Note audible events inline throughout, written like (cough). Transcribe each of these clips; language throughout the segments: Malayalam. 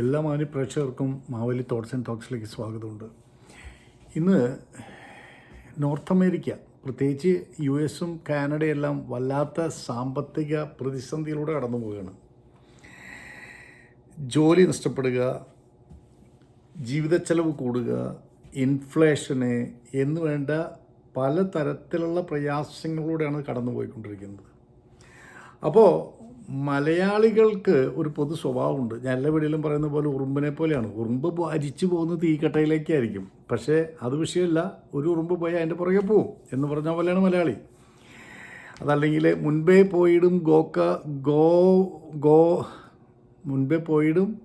എല്ലാ മാന്യ പ്രേക്ഷകർക്കും മാവലി തോട്ട്സ് ആൻഡ് ടോക്സിലേക്ക് സ്വാഗതമുണ്ട്. ഇന്ന് നോർത്ത് അമേരിക്ക പ്രത്യേകിച്ച് യു എസും കാനഡയെല്ലാം വല്ലാത്ത സാമ്പത്തിക പ്രതിസന്ധിയിലൂടെ കടന്നു പോവുകയാണ്. ജോലി നഷ്ടപ്പെടുക ജീവിത ചെലവ് കൂടുക ഇൻഫ്ലേഷന് എന്ന് വേണ്ട പല തരത്തിലുള്ള പ്രയാസങ്ങളിലൂടെയാണ് കടന്നു പോയിക്കൊണ്ടിരിക്കുന്നത് അപ്പോൾ മലയാളികൾക്ക് ഒരു പൊതു സ്വഭാവമുണ്ട്. ഞാൻ എല്ലാ വീടിലും പറയുന്ന പോലെ ഉറുമ്പിനെ പോലെയാണ്. ഉറുമ്പ് അരിച്ചു പോകുന്നത് തീക്കട്ടയിലേക്കായിരിക്കും. പക്ഷേ അത് വിഷയമല്ല. ഒരു ഉറുമ്പ് പോയാൽ അതിന്റെ പുറകെ പോവും എന്ന് പറഞ്ഞ പോലെയാണ് മലയാളി. അതല്ലെങ്കിൽ മുൻപേ പോയിടും ഗോക്ക ഗോ ഗോ മുൻപേ പോയിടും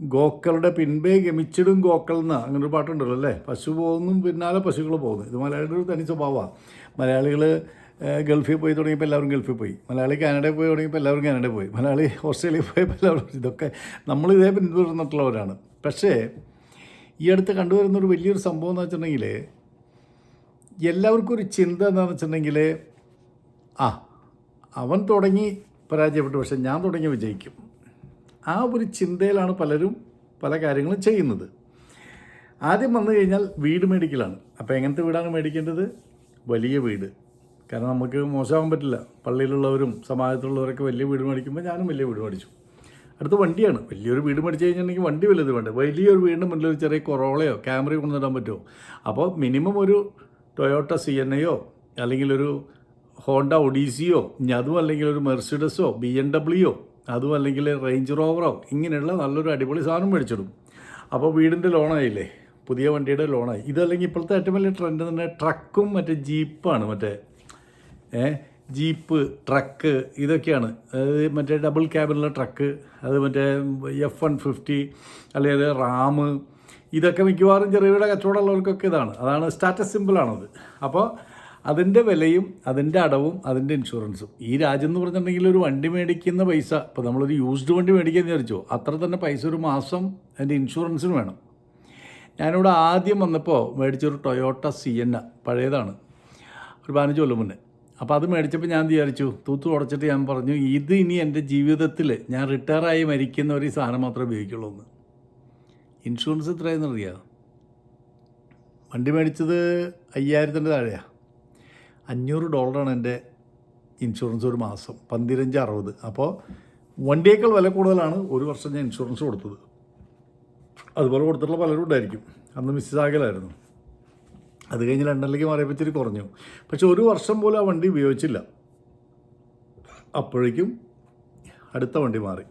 ഗോക്കളുടെ പിൻപേ ഗമിച്ചിടും ഗോക്കൾ എന്ന് അങ്ങനൊരു പാട്ടുണ്ടല്ലോ അല്ലേ? പശു പോകുന്നു പിന്നാലെ പശുക്കൾ പോകുന്നു. ഇത് മലയാളിയുടെ ഒരു തനി സ്വഭാവമാണ്. മലയാളികൾ ഗൾഫിൽ പോയി തുടങ്ങിയപ്പോൾ എല്ലാവരും ഗൾഫിൽ പോയി. മലയാളി കാനഡയിൽ പോയി തുടങ്ങിയപ്പോൾ എല്ലാവരും കാനഡയിൽ പോയി. മലയാളി ഓസ്ട്രേലിയയിൽ പോയപ്പോൾ എല്ലാവരും (laughs) ഇതൊക്കെ നമ്മൾ ഇതേ പിന്തുടർന്നിട്ടുള്ളവരാണ്. പക്ഷേ ഈ അടുത്ത് കണ്ടുവരുന്ന ഒരു വലിയൊരു സംഭവം എന്ന് വെച്ചിട്ടുണ്ടെങ്കിൽ എല്ലാവർക്കും ഒരു ചിന്ത എന്താണെന്ന് വെച്ചിട്ടുണ്ടെങ്കിൽ ആ അവൻ തുടങ്ങി പരാജയപ്പെട്ടു പക്ഷേ ഞാൻ തുടങ്ങി വിജയിക്കും. ആ ഒരു ചിന്തയിലാണ് പലരും പല കാര്യങ്ങളും ചെയ്യുന്നത്. ആദ്യം വന്നു കഴിഞ്ഞാൽ വീട് മേടിക്കലാണ്. അപ്പോൾ എങ്ങനത്തെ വീടാണ് മേടിക്കേണ്ടത്? വലിയ വീട്. കാരണം നമുക്ക് മോശമാകാൻ പറ്റില്ല. പള്ളിയിലുള്ളവരും സമാജത്തിലുള്ളവരൊക്കെ വലിയ വീട് മേടിക്കുമ്പോൾ ഞാനും വലിയ വീട് മേടിച്ചു. അടുത്ത വണ്ടിയാണ്. വലിയൊരു വീട് മേടിച്ച് കഴിഞ്ഞിട്ടുണ്ടെങ്കിൽ വണ്ടി വലുത് വേണ്ട? വലിയൊരു വീടിന്റെ മുന്നിൽ ഒരു ചെറിയ കൊറോളയോ ക്യാമറയോ കൊണ്ടുവന്നിടാൻ പറ്റുമോ? അപ്പോൾ മിനിമം ഒരു ടൊയോട്ട സി എൻ എയോ അല്ലെങ്കിൽ ഒരു ഹോണ്ട ഒഡീസിയോ അതും അല്ലെങ്കിൽ ഒരു മെർസിഡസോ ബി എൻ ഡബ്ല്യുയോ അതും അല്ലെങ്കിൽ റേഞ്ച് റോവറോ ഇങ്ങനെയുള്ള നല്ലൊരു അടിപൊളി സാധനം മേടിച്ചിടും. അപ്പോൾ വീടിന്റെ ലോണായില്ലേ? പുതിയ വണ്ടിയുടെ ലോണായി. ഇതല്ലെങ്കിൽ ഇപ്പോഴത്തെ ഏറ്റവും വലിയ ട്രെൻഡ് തന്നെ ട്രക്കും മറ്റേ ജീപ്പാണ്. മറ്റേ ജീപ്പ് ട്രക്ക് ഇതൊക്കെയാണ്. അതായത് മറ്റേ ഡബിൾ ക്യാബിനുള്ള ട്രക്ക് അത് മറ്റേ എഫ് വൺ ഫിഫ്റ്റി അല്ലെങ്കിൽ റാം ഇതൊക്കെ മിക്കവാറും ചെറുകിട കച്ചവടമുള്ളവർക്കൊക്കെ ഇതാണ്. അതാണ് സ്റ്റാറ്റസ് സിമ്പിളാണത് അപ്പോൾ അതിന്റെ വിലയും അതിന്റെ അടവും അതിന്റെ ഇൻഷുറൻസും ഈ രാജ്യം എന്ന് പറഞ്ഞിട്ടുണ്ടെങ്കിൽ ഒരു വണ്ടി മേടിക്കുന്ന പൈസ ഇപ്പോൾ നമ്മളൊരു യൂസ്ഡ് വണ്ടി മേടിക്കാൻ വിചാരിച്ചോ അത്ര തന്നെ പൈസ ഒരു മാസം അതിന്റെ ഇൻഷുറൻസിന് വേണം. ഞാനിവിടെ ആദ്യം വന്നപ്പോൾ മേടിച്ചൊരു ടൊയോട്ട സി എൻ പഴയതാണ്. ഒരു പതിനഞ്ച് കൊല്ലം മുന്നേ. അപ്പോൾ അത് മേടിച്ചപ്പോൾ ഞാൻ വിചാരിച്ചു തൂത്തു ഉടച്ചിട്ട് ഞാൻ പറഞ്ഞു ഇത് ഇനി എന്റെ ജീവിതത്തിൽ ഞാൻ റിട്ടയറായി മരിക്കുന്ന ഒരു സാധനം മാത്രമേ ഉപയോഗിക്കുള്ളൂ എന്ന്. ഇൻഷുറൻസ് എത്രയാണെന്ന് അറിയാം വണ്ടി മേടിച്ചത് അയ്യായിരത്തിന്റെ താഴെയാണ് അഞ്ഞൂറ് ഡോളറാണ് എന്റെ ഇൻഷുറൻസ് ഒരു മാസം പന്തിരഞ്ച് അറുപത്. അപ്പോൾ വണ്ടിയേക്കാൾ വില കൂടുതലാണ് ഒരു വർഷം ഞാൻ ഇൻഷുറൻസ് കൊടുത്തത്. അതുപോലെ കൊടുത്തിട്ടുള്ള പലരും ഉണ്ടായിരിക്കും. അന്ന് മിസ്സിസ് ആകലായിരുന്നു. അത് കഴിഞ്ഞ് ലണ്ടനിലേക്ക് മാറിയപ്പോൾ ഇച്ചിരി കുറഞ്ഞു. പക്ഷെ ഒരു വർഷം പോലും ആ വണ്ടി ഉപയോഗിച്ചില്ല. അപ്പോഴേക്കും അടുത്ത വണ്ടി മാറി.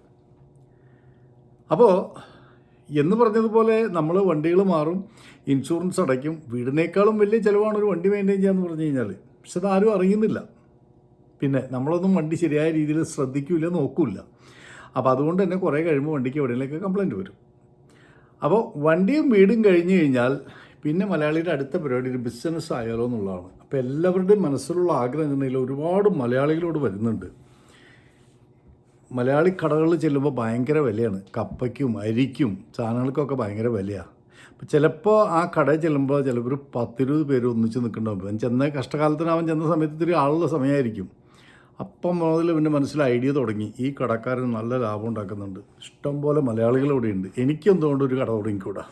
അപ്പോൾ എന്ന് പറഞ്ഞതുപോലെ നമ്മൾ വണ്ടികൾ മാറും ഇൻഷുറൻസ് അടയ്ക്കും വീടിനേക്കാളും വലിയ ചിലവാണ് ഒരു വണ്ടി മെയിന്റെയിൻ ചെയ്യാന്ന് പറഞ്ഞു കഴിഞ്ഞാൽ പക്ഷെ അതാരും അറിയുന്നില്ല. പിന്നെ നമ്മളൊന്നും വണ്ടി ശരിയായ രീതിയിൽ ശ്രദ്ധിക്കില്ല നോക്കില്ല. അപ്പോൾ അതുകൊണ്ട് തന്നെ കുറേ കഴിയുമ്പോൾ വണ്ടിക്ക് എവിടെയെങ്കിലൊക്കെ കംപ്ലൈന്റ് വരും. അപ്പോൾ വണ്ടിയും വീടും കഴിഞ്ഞ് കഴിഞ്ഞാൽ പിന്നെ മലയാളിയുടെ അടുത്ത പരിപാടി ഒരു ബിസിനസ് ആയാലോ എന്നുള്ളതാണ്. അപ്പോൾ എല്ലാവരുടെയും മനസ്സിലുള്ള ആഗ്രഹം എന്നുണ്ടെങ്കിൽ ഒരുപാട് മലയാളികളോട് വരുന്നുണ്ട്. മലയാളി കടകളിൽ ചെല്ലുമ്പോൾ ഭയങ്കര വിലയാണ്. കപ്പയ്ക്കും അരിക്കും സാധനങ്ങൾക്കൊക്കെ ഭയങ്കര വിലയാണ് അപ്പോൾ ചിലപ്പോൾ ആ കടയിൽ ചെല്ലുമ്പോൾ ചിലപ്പോൾ ഒരു പത്തിരുപത് പേര് ഒന്നിച്ച് നിൽക്കുന്നുണ്ടാവും. അവൻ ചെന്ന കഷ്ടകാലത്തിന് അവൻ ചെന്ന സമയത്ത് ഇത്തിരി ആളുള്ള സമയമായിരിക്കും. അപ്പം മുതൽ പിന്നെ മനസ്സിൽ ഐഡിയ തുടങ്ങി. ഈ കടക്കാരൻ നല്ല ലാഭം ഉണ്ടാക്കുന്നുണ്ട്. ഇഷ്ടംപോലെ മലയാളികൾ ഇവിടെയുണ്ട്. എനിക്കെന്തുകൊണ്ട് ഒരു കട തുടങ്ങിക്കൂടാ?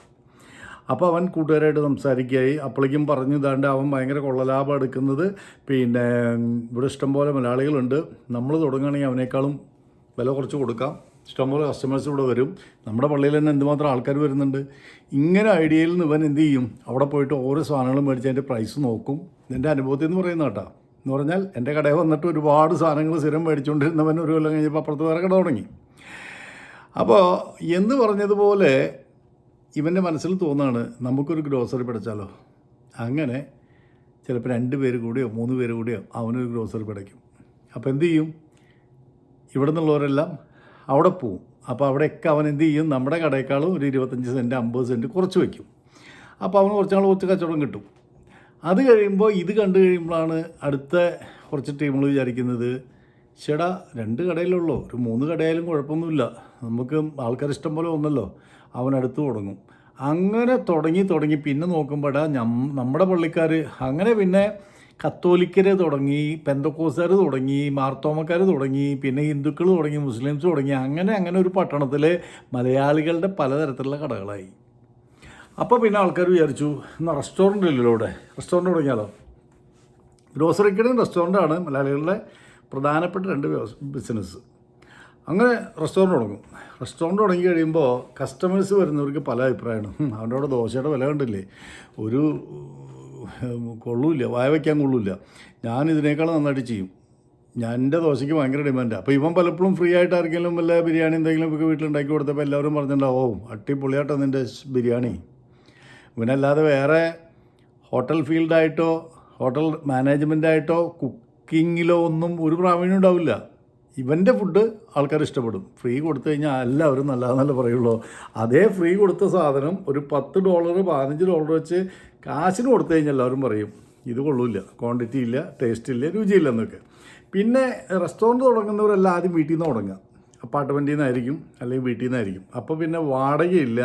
അപ്പോൾ അവൻ കൂട്ടുകാരായിട്ട് സംസാരിക്കുകയായി. അപ്പോഴേക്കും പറഞ്ഞു ഇതാണ്ട് അവൻ ഭയങ്കര കൊള്ളലാഭം എടുക്കുന്നത്. പിന്നെ ഇവിടെ ഇഷ്ടംപോലെ മലയാളികളുണ്ട്. നമ്മൾ തുടങ്ങുകയാണെങ്കിൽ അവനേക്കാളും വില കുറച്ച് കൊടുക്കാം. ഇഷ്ടംപോലെ കസ്റ്റമേഴ്സ് ഇവിടെ വരും. നമ്മുടെ പള്ളിയിൽ തന്നെ എന്തുമാത്രം ആൾക്കാർ വരുന്നുണ്ട്. ഇങ്ങനെ ഐഡിയയിൽ നിന്ന് ഇവൻ എന്ത് ചെയ്യും? അവിടെ പോയിട്ട് ഓരോ സാധനങ്ങളും മേടിച്ച് അതിന്റെ പ്രൈസ് നോക്കും. എന്റെ അനുഭവത്തിൽ എന്ന് പറയുന്ന കേട്ടോ. എന്ന് പറഞ്ഞാൽ എന്റെ കടയിൽ വന്നിട്ട് ഒരുപാട് സാധനങ്ങൾ സ്ഥിരം മേടിച്ചുകൊണ്ടിരുന്നവൻ ഒരു കൊല്ലം കഴിഞ്ഞപ്പോൾ അപ്പുറത്ത് വേറെ കട തുടങ്ങി. അപ്പോൾ എന്ന് പറഞ്ഞതുപോലെ ഇവന്റെ മനസ്സിൽ തോന്നാണ് നമുക്കൊരു ഗ്രോസറി പഠിച്ചാലോ? അങ്ങനെ ചിലപ്പോൾ രണ്ട് പേര് കൂടിയോ മൂന്ന് പേര് കൂടിയോ അവനൊരു ഗ്രോസറി പഠിക്കും. അപ്പോൾ എന്തു ചെയ്യും? ഇവിടെ നിന്നുള്ളവരെല്ലാം അവിടെ പോവും. അപ്പോൾ അവിടെയൊക്കെ അവൻ എന്ത് ചെയ്യും? നമ്മുടെ കടയേക്കാളും ഒരു ഇരുപത്തഞ്ച് സെന്റ് അമ്പത് സെന്റ് കുറച്ച് വയ്ക്കും. അപ്പോൾ അവന് കുറച്ച് നാൾ കുറച്ച് കച്ചവടം കിട്ടും. അത് കഴിയുമ്പോൾ ഇത് കണ്ടു കഴിയുമ്പോഴാണ് അടുത്ത കുറച്ച് ടീമുകൾ വിചാരിക്കുന്നത് ചേടാ രണ്ട് കടയിലുള്ളൂ ഒരു മൂന്ന് കടയായാലും കുഴപ്പമൊന്നുമില്ല. നമുക്ക് ആൾക്കാർ ഇഷ്ടം പോലെ ഒന്നല്ലോ അവൻ അടുത്ത് തുടങ്ങും അങ്ങനെ തുടങ്ങി തുടങ്ങി. പിന്നെ നോക്കുമ്പോഴാ നമ്മുടെ പള്ളിക്കാർ അങ്ങനെ പിന്നെ കത്തോലിക്കർ തുടങ്ങി പെന്തക്കോസുകാർ തുടങ്ങി മാർത്തോമക്കാർ തുടങ്ങി പിന്നെ ഹിന്ദുക്കൾ തുടങ്ങി മുസ്ലിംസ് തുടങ്ങി. അങ്ങനെ അങ്ങനെ ഒരു പട്ടണത്തിൽ മലയാളികളുടെ പലതരത്തിലുള്ള കടകളായി. അപ്പോൾ പിന്നെ ആൾക്കാർ വിചാരിച്ചു എന്നാൽ റെസ്റ്റോറന്റ് ഇല്ലല്ലോ ഇവിടെ. റെസ്റ്റോറന്റ് തുടങ്ങിയാലോ ഗ്രോസറി കടയും റെസ്റ്റോറന്റാണ് മലയാളികളുടെ പ്രധാനപ്പെട്ട രണ്ട് ബിസിനസ് അങ്ങനെ റെസ്റ്റോറന്റ് തുടങ്ങും. റെസ്റ്റോറന്റ് തുടങ്ങി കഴിയുമ്പോൾ കസ്റ്റമേഴ്സ് വരുന്നവർക്ക് പല അഭിപ്രായമാണ്. "ഹും, അവന്റെ അവിടെ ദോശയുടെ വില കണ്ടില്ലേ? ഒരു കൊള്ളൂല്ല. വായ വയ്ക്കാൻ കൊള്ളൂല്ല. ഞാൻ ഇതിനേക്കാൾ നന്നായിട്ട് ചെയ്യും. ഞാൻ എന്റെ ദോശയ്ക്ക് ഭയങ്കര ഡിമാൻഡാണ് അപ്പോൾ ഇവൻ പലപ്പോഴും ഫ്രീ ആയിട്ട് ആർക്കെങ്കിലും വല്ല ബിരിയാണി എന്തെങ്കിലും ഒക്കെ വീട്ടിലുണ്ടാക്കി കൊടുത്തപ്പോൾ എല്ലാവരും പറഞ്ഞിട്ടുണ്ടാവും ഓ അടിപൊളിയാട്ടോ നിന്റെ ബിരിയാണി. ഇവനല്ലാതെ വേറെ ഹോട്ടൽ ഫീൽഡായിട്ടോ ഹോട്ടൽ മാനേജ്മെന്റായിട്ടോ കുക്കിങ്ങിലോ ഒന്നും ഒരു പ്രാവീണ്യം ഉണ്ടാവില്ല. ഇവന്റെ ഫുഡ് ആൾക്കാർ ഇഷ്ടപ്പെടും. ഫ്രീ കൊടുത്തു കഴിഞ്ഞാൽ എല്ലാവരും നല്ല നല്ല പറയുള്ളൂ. അതേ ഫ്രീ കൊടുത്ത സാധനം ഒരു പത്ത് ഡോളർ പതിനഞ്ച് ഡോളർ വെച്ച് കാശിന് കൊടുത്തു കഴിഞ്ഞാൽ എല്ലാവരും പറയും ഇത് കൊള്ളില്ല. ക്വാണ്ടിറ്റി ഇല്ല ടേസ്റ്റ് ഇല്ല രുചിയില്ല എന്നൊക്കെ. പിന്നെ റെസ്റ്റോറന്റ് തുടങ്ങുന്നവരെല്ലാം ആദ്യം വീട്ടിൽ നിന്ന് തുടങ്ങുക. അപ്പാർട്ട്മെന്റിൽ നിന്നായിരിക്കും അല്ലെങ്കിൽ വീട്ടിൽ നിന്നായിരിക്കും. അപ്പോൾ പിന്നെ വാടകയില്ല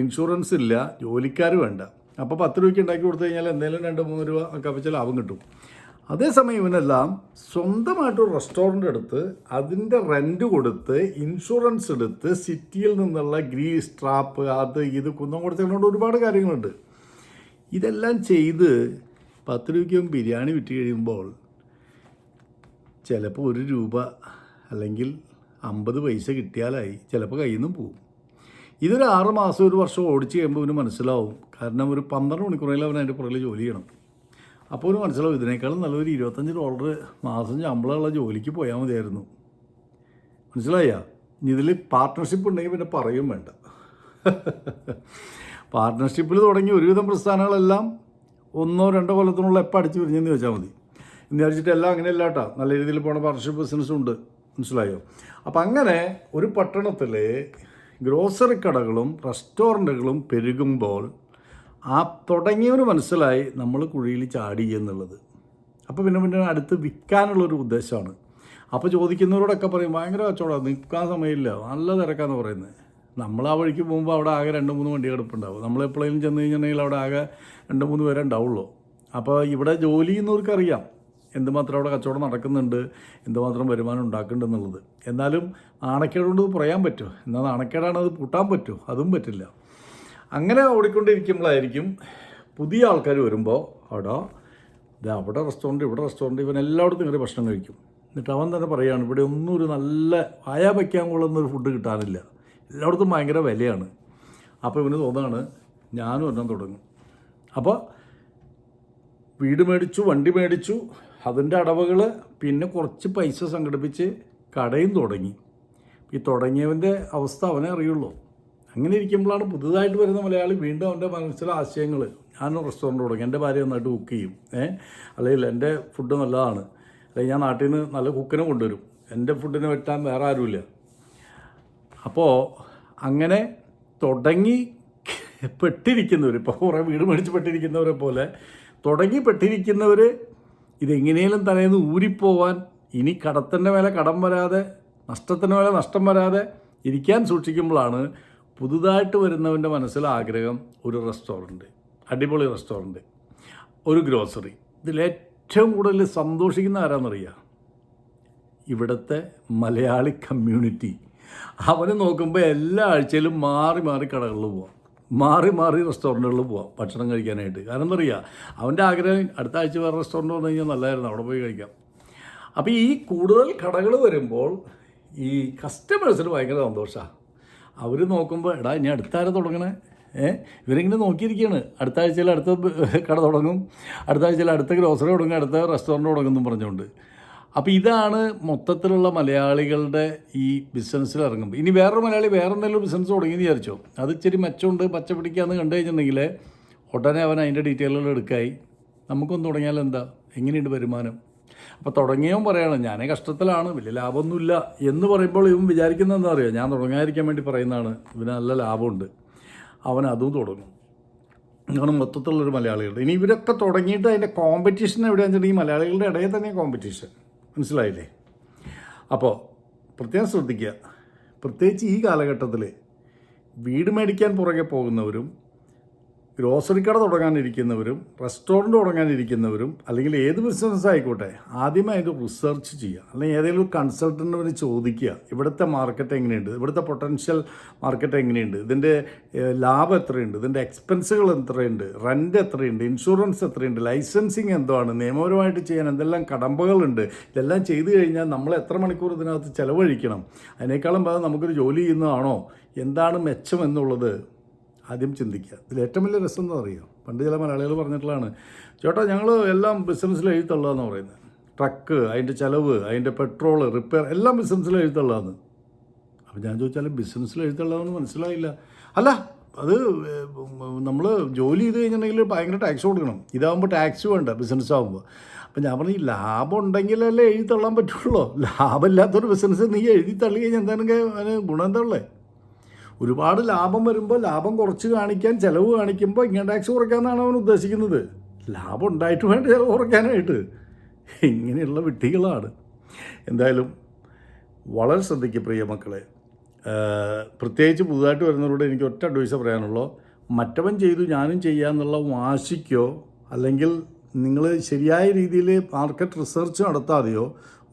ഇൻഷുറൻസ് ഇല്ല ജോലിക്കാർ വേണ്ട. അപ്പോൾ പത്ത് രൂപയ്ക്ക് ഉണ്ടാക്കി കൊടുത്തു കഴിഞ്ഞാൽ എന്തെങ്കിലും രണ്ട് മൂന്ന് രൂപ ഒക്കെ വെച്ച് ലാഭം കിട്ടും. അതേസമയം ഇവനെല്ലാം സ്വന്തമായിട്ടൊരു റെസ്റ്റോറന്റ് എടുത്ത് അതിന്റെ റെന്റ് കൊടുത്ത് ഇൻഷുറൻസ് എടുത്ത് സിറ്റിയിൽ നിന്നുള്ള ഗ്രീസ് ട്രാപ്പ് അത് ഇത് കുന്നം കൊടുത്തതുകൊണ്ട് ഒരുപാട് കാര്യങ്ങളുണ്ട്. ഇതെല്ലാം ചെയ്ത് പത്ത് രൂപയ്ക്കും ബിരിയാണി വിറ്റ് കഴിയുമ്പോൾ ചിലപ്പോൾ ഒരു രൂപ അല്ലെങ്കിൽ അമ്പത് പൈസ കിട്ടിയാലായി ചിലപ്പോൾ കയ്യിൽ നിന്നും പോകും ഇതൊരു ആറ് മാസം ഒരു വർഷം ഓടിച്ച് കഴിയുമ്പോൾ ഇവന് മനസ്സിലാവും. കാരണം ഒരു പന്ത്രണ്ട് മണിക്കൂറെങ്കിലും അവൻ അതിന്റെ പുറകിൽ ജോലി ചെയ്യണം. അപ്പോൾ ഒരു മനസ്സിലാവും ഇതിനേക്കാളും നല്ലൊരു ഇരുപത്തഞ്ച് ഡോളർ മാസം ശമ്പളമുള്ള ജോലിക്ക് പോയാൽ മതിയായിരുന്നു. മനസ്സിലായ? ഇതിൽ പാർട്ട്ണർഷിപ്പ് ഉണ്ടെങ്കിൽ പിന്നെ പറയും വേണ്ട. പാർട്ട്ണർഷിപ്പിൽ തുടങ്ങി ഒരുവിധം പ്രസ്ഥാനങ്ങളെല്ലാം ഒന്നോ രണ്ടോ കൊല്ലത്തിനുള്ള എപ്പോൾ അടിച്ചു പിരിഞ്ഞെന്ന് ചോദിച്ചാൽ മതി. എന്ന് വിചാരിച്ചിട്ട് എല്ലാം അങ്ങനെയല്ല കേട്ടോ നല്ല രീതിയിൽ പോണ പാർട്ട്ണർഷിപ്പ് ബിസിനസ്സും ഉണ്ട്. മനസ്സിലായോ? അപ്പം അങ്ങനെ ഒരു പട്ടണത്തിൽ ഗ്രോസറി കടകളും റെസ്റ്റോറന്റുകളും പെരുകുമ്പോൾ ആ തുടങ്ങിയവന് മനസ്സിലായി നമ്മൾ കുഴിയിൽ ചാടി എന്നുള്ളത്. അപ്പോൾ പിന്നെ പിന്നെ അടുത്ത് വിൽക്കാനുള്ളൊരു ഉദ്ദേശമാണ്. അപ്പോൾ ചോദിക്കുന്നവരോടൊക്കെ പറയും ഭയങ്കര കച്ചവടം നിൽക്കാൻ സമയമില്ല നല്ല തിരക്കാന്ന് പറയുന്നത് നമ്മൾ ആ വഴിക്ക് പോകുമ്പോൾ അവിടെ ആകെ രണ്ട് മൂന്ന് വണ്ടി കിടപ്പുണ്ടാവും. നമ്മൾ എപ്പോഴെങ്കിലും ചെന്ന് കഴിഞ്ഞിട്ടുണ്ടെങ്കിൽ അവിടെ ആകെ രണ്ട് മൂന്ന് പേരെ ഉണ്ടാവുള്ളൂ. അപ്പോൾ ഇവിടെ ജോലി ചെയ്യുന്നവർക്കറിയാം എന്തുമാത്രം അവിടെ കച്ചവടം നടക്കുന്നുണ്ട് എന്തുമാത്രം വരുമാനം ഉണ്ടാക്കുന്നുണ്ടെന്നുള്ളത് എന്നാലും നാണക്കേടുകൊണ്ട് പറയാൻ പറ്റുമോ? എന്നാൽ നാണക്കേടാണ് അത് പൂട്ടാൻ പറ്റുമോ? അതും പറ്റില്ല. അങ്ങനെ ഓടിക്കൊണ്ടിരിക്കുമ്പോഴായിരിക്കും പുതിയ ആൾക്കാർ വരുമ്പോൾ അവിടെ ഇത് അവിടെ റെസ്റ്റോറന്റ് ഇവിടെ റെസ്റ്റോറന്റ് ഇവൻ എല്ലായിടത്തും കയറി ഭക്ഷണം കഴിക്കും. എന്നിട്ട് അവൻ തന്നെ പറയുകയാണ് ഇവിടെ ഒന്നും ഒരു നല്ല വായ വയ്ക്കാൻ കൊള്ളുന്നൊരു ഫുഡ് കിട്ടാനില്ല. എല്ലായിടത്തും ഭയങ്കര വിലയാണ്. അപ്പോൾ ഇവന് തോന്നാണ് ഞാനും ഒരെണ്ണം തുടങ്ങും. അപ്പോൾ വീട് മേടിച്ചു വണ്ടി മേടിച്ചു അതിന്റെ അടവുകൾ പിന്നെ കുറച്ച് പൈസ സംഘടിപ്പിച്ച് കടയും തുടങ്ങി. ഈ തുടങ്ങിയവന്റെ അവസ്ഥ അവനെ അറിയുള്ളൂ. അങ്ങനെ ഇരിക്കുമ്പോഴാണ് പുതുതായിട്ട് വരുന്ന മലയാളി വീണ്ടും അവന്റെ മനസ്സിലെ ആശയങ്ങൾ ഞാൻ റെസ്റ്റോറന്റ് തുടങ്ങി എന്റെ ഭാര്യ നന്നായിട്ട് കുക്ക് ചെയ്യും. ഏഹ് അല്ലെങ്കിൽ എന്റെ ഫുഡ് നല്ലതാണ്. അല്ലെങ്കിൽ ഞാൻ നാട്ടിൽ നിന്ന് നല്ല കുക്കിനെ കൊണ്ടുവരും. എന്റെ ഫുഡിനെ വെട്ടാൻ വേറെ ആരുമില്ല. അപ്പോൾ അങ്ങനെ തുടങ്ങി പെട്ടിരിക്കുന്നവർ ഇപ്പോൾ കുറേ വീട് മേടിച്ച് പെട്ടിരിക്കുന്നവരെ പോലെ തുടങ്ങി പെട്ടിരിക്കുന്നവർ ഇതെങ്ങനെയും തലേന്ന് ഊരിപ്പോവാൻ ഇനി കടത്തിന്റെ മേലെ കടം വരാതെ നഷ്ടത്തിന്റെ മേലെ നഷ്ടം വരാതെ ഇരിക്കാൻ സൂക്ഷിക്കുമ്പോഴാണ് പുതുതായിട്ട് വരുന്നവന്റെ മനസ്സിൽ ആഗ്രഹം ഒരു റെസ്റ്റോറന്റ് അടിപൊളി റെസ്റ്റോറന്റ് ഒരു ഗ്രോസറി. ഇതിലേറ്റവും കൂടുതൽ സന്തോഷിക്കുന്ന ആരാന്നറിയാം ഇവിടുത്തെ മലയാളി കമ്മ്യൂണിറ്റി. അവന് നോക്കുമ്പോൾ എല്ലാ ആഴ്ചയിലും മാറി മാറി കടകളിൽ പോവാം. മാറി മാറി റെസ്റ്റോറന്റുകളിൽ പോവാം ഭക്ഷണം കഴിക്കാനായിട്ട്. കാരണം എന്താ അവന്റെ ആഗ്രഹം അടുത്ത ആഴ്ച വേറെ റെസ്റ്റോറന്റ് വന്നു കഴിഞ്ഞാൽ നല്ലതായിരുന്നു അവിടെ പോയി കഴിക്കാം. അപ്പോൾ ഈ കൂടുതൽ കടകൾ വരുമ്പോൾ ഈ കസ്റ്റമേഴ്സിന് ഭയങ്കര സന്തോഷമാണ് അവർ നോക്കുമ്പോൾ എടാ ഇനി അടുത്ത ആരെ തുടങ്ങണേ? ഏ? ഇവരിങ്ങനെ നോക്കിയിരിക്കുകയാണ് അടുത്ത ആഴ്ചയിൽ അടുത്ത കട തുടങ്ങും. അടുത്ത ആഴ്ചയിൽ അടുത്ത ഗ്രോസറി തുടങ്ങും അടുത്ത റെസ്റ്റോറന്റ് തുടങ്ങും എന്നും പറഞ്ഞുകൊണ്ട്. അപ്പോൾ ഇതാണ് മൊത്തത്തിലുള്ള മലയാളികളുടെ ഈ ബിസിനസ്സിൽ ഇറങ്ങുമ്പോൾ ഇനി വേറൊരു മലയാളി വേറെ എന്തെങ്കിലും ബിസിനസ് തുടങ്ങിയെന്ന് വിചാരിച്ചോ? അത് ഇച്ചിരി മെച്ചമുണ്ട് പച്ച പിടിക്കാമെന്ന് കണ്ടു കഴിഞ്ഞിട്ടുണ്ടെങ്കിൽ ഉടനെ അവൻ അതിന്റെ ഡീറ്റെയിലുകൾ എടുക്കായി. നമുക്കൊന്ന് തുടങ്ങിയാൽ എന്താ? എങ്ങനെയുണ്ട് വരുമാനം? അപ്പോൾ തുടങ്ങിയവൻ പറയണം ഞാൻ കഷ്ടത്തിലാണ് വലിയ ലാഭമൊന്നുമില്ല. എന്ന് പറയുമ്പോൾ ഇവൻ വിചാരിക്കുന്നത് എന്താ അറിയുക ഞാൻ തുടങ്ങാതിരിക്കാൻ വേണ്ടി പറയുന്നതാണ് ഇവന് നല്ല ലാഭമുണ്ട്. അവൻ അതും തുടങ്ങും. ഇങ്ങനെ മൊത്തത്തിലുള്ളൊരു മലയാളികളുടെ ഇനി ഇവരൊക്കെ തുടങ്ങിയിട്ട് അതിന്റെ കോമ്പറ്റീഷൻ എവിടെയാണെന്ന് ഈ മലയാളികളുടെ ഇടയിൽ തന്നെ കോമ്പറ്റീഷൻ മനസ്സിലായില്ലേ? അപ്പോൾ പ്രത്യേകം ശ്രദ്ധിക്കുക. പ്രത്യേകിച്ച് ഈ കാലഘട്ടത്തിൽ വീട് മേടിക്കാൻ പുറകെ പോകുന്നവരും ഗ്രോസറി കട തുടങ്ങാനിരിക്കുന്നവരും റെസ്റ്റോറന്റ് തുടങ്ങാനിരിക്കുന്നവരും അല്ലെങ്കിൽ ഏത് ബിസിനസ് ആയിക്കോട്ടെ ആദ്യമായി ഇത് റിസർച്ച് ചെയ്യുക. അല്ലെങ്കിൽ ഏതെങ്കിലും കൺസൾട്ടന്റിന് ചോദിക്കുക ഇവിടുത്തെ മാർക്കറ്റ് എങ്ങനെയുണ്ട് ഇവിടുത്തെ പൊട്ടൻഷ്യൽ മാർക്കറ്റ് എങ്ങനെയുണ്ട് ഇതിന്റെ ലാഭം എത്രയുണ്ട് ഇതിന്റെ എക്സ്പെൻസുകൾ എത്രയുണ്ട് റെന്റ് എത്രയുണ്ട് ഇൻഷുറൻസ് എത്രയുണ്ട് ലൈസൻസിങ് എന്താണ് നിയമപരമായിട്ട് ചെയ്യാൻ എന്തെല്ലാം കടമ്പകളുണ്ട് ഇതെല്ലാം ചെയ്തു കഴിഞ്ഞാൽ നമ്മൾ എത്ര മണിക്കൂർ ഇതിനകത്ത് ചിലവഴിക്കണം. അതിനേക്കാളും നമുക്ക് നമുക്കൊരു ജോലി ചെയ്യുന്നതാണോ എന്താണ് മെച്ചം എന്നുള്ളത് ആദ്യം ചിന്തിക്കുക. ഇതിൽ ഏറ്റവും വലിയ രസം എന്താ അറിയാം? പണ്ട് ചില മലയാളികൾ പറഞ്ഞിട്ടുള്ളതാണ് ചേട്ടാ ഞങ്ങൾ എല്ലാം ബിസിനസ്സിൽ എഴുത്തള്ളതെന്ന് പറയുന്നത്. ട്രക്ക് അതിന്റെ ചിലവ് അതിന്റെ പെട്രോൾ റിപ്പയർ എല്ലാം ബിസിനസ്സിൽ എഴുത്തള്ളതെന്ന് അപ്പോൾ ഞാൻ ചോദിച്ചാൽ ബിസിനസ്സിൽ എഴുത്തള്ളതെന്ന് മനസ്സിലായില്ല. അല്ല അത് നമ്മൾ ജോലി ചെയ്ത് കഴിഞ്ഞിട്ടുണ്ടെങ്കിൽ ഭയങ്കര ടാക്സ് കൊടുക്കണം. ഇതാകുമ്പോൾ ടാക്സ് വേണ്ട ബിസിനസ് ആകുമ്പോൾ അപ്പം ഞാൻ പറഞ്ഞു ലാഭം ഉണ്ടെങ്കിലല്ലേ എഴുതി തള്ളാൻ പറ്റുള്ളൂ. ലാഭമില്ലാത്തൊരു ബിസിനസ് നീ എഴുതി തള്ളി കഴിഞ്ഞാൽ എന്താണെങ്കിൽ അതിന് ഗുണം എന്താ ഉള്ളത് ഒരുപാട് ലാഭം വരുമ്പോൾ ലാഭം കുറച്ച് കാണിക്കാൻ ചിലവ് കാണിക്കുമ്പോൾ ഇൻകം ടാക്സ് കുറയ്ക്കാമെന്നാണ് അവൻ ഉദ്ദേശിക്കുന്നത്. ലാഭം ഉണ്ടായിട്ട് വേണ്ട ചിലവ് കുറയ്ക്കാനായിട്ട്. ഇങ്ങനെയുള്ള വിട്ടികളാണ് എന്തായാലും വളരെ ശ്രദ്ധിക്കുക പ്രിയ മക്കളെ. പ്രത്യേകിച്ച് പുതുതായിട്ട് വരുന്നവരോട് എനിക്ക് ഒറ്റ അഡ്വൈസ് പറയാനുള്ളൂ. മറ്റവൻ ചെയ്തു ഞാനും ചെയ്യാമെന്നുള്ള വാശിക്കോ അല്ലെങ്കിൽ നിങ്ങൾ ശരിയായ രീതിയിൽ മാർക്കറ്റ് റിസർച്ച് നടത്താതെയോ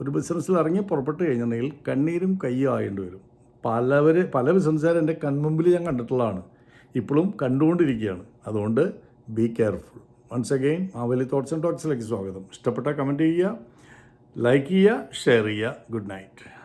ഒരു ബിസിനസ്സിൽ ഇറങ്ങി പുറപ്പെട്ട് കഴിഞ്ഞിട്ടുണ്ടെങ്കിൽ കണ്ണീരും കയ്യും ആയേണ്ടി വരും. പലവർ പല ബിസിനസ്സുകാർ എന്റെ കൺമുമ്പിൽ ഞാൻ കണ്ടിട്ടുള്ളതാണ്. ഇപ്പോഴും കണ്ടുകൊണ്ടിരിക്കുകയാണ്. അതുകൊണ്ട് be careful once again Maveli thoughts and ടോക്സിലേക്ക് സ്വാഗതം. ഇഷ്ടപ്പെട്ട കമന്റ് ചെയ്യുക ലൈക്ക് ചെയ്യുക ഷെയർ ചെയ്യുക. Good night